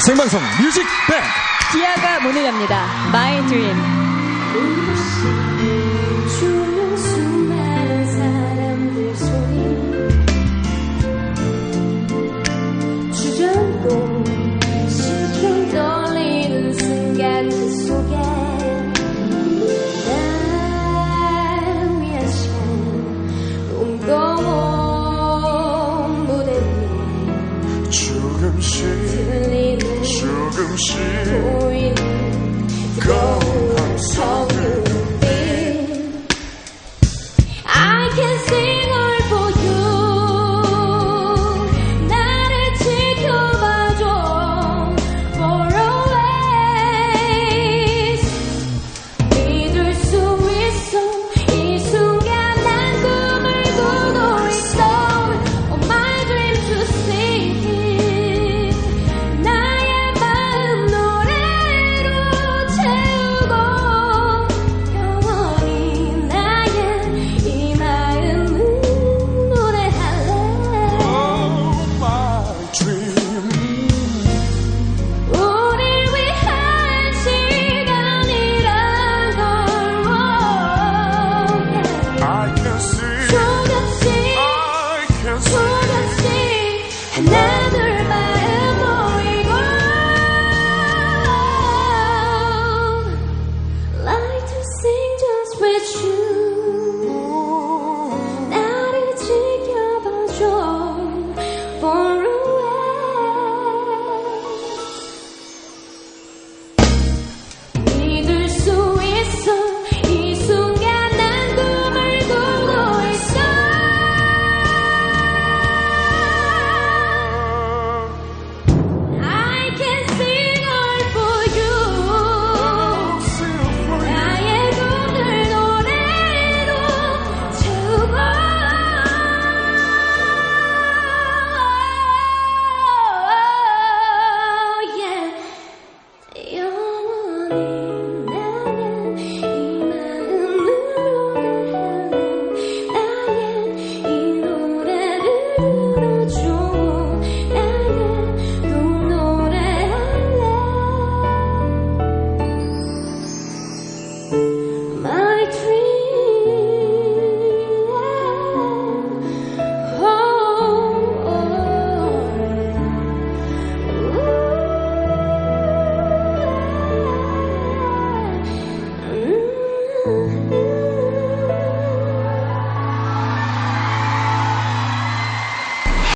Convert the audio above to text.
생방송 뮤직 뱅크 기아가 문을 엽니다. My Dream. 주저앉고 실king 떨리는 순간 그 속에 날 위한 시간 꿈꿔온 무대 위에 조금씩 들리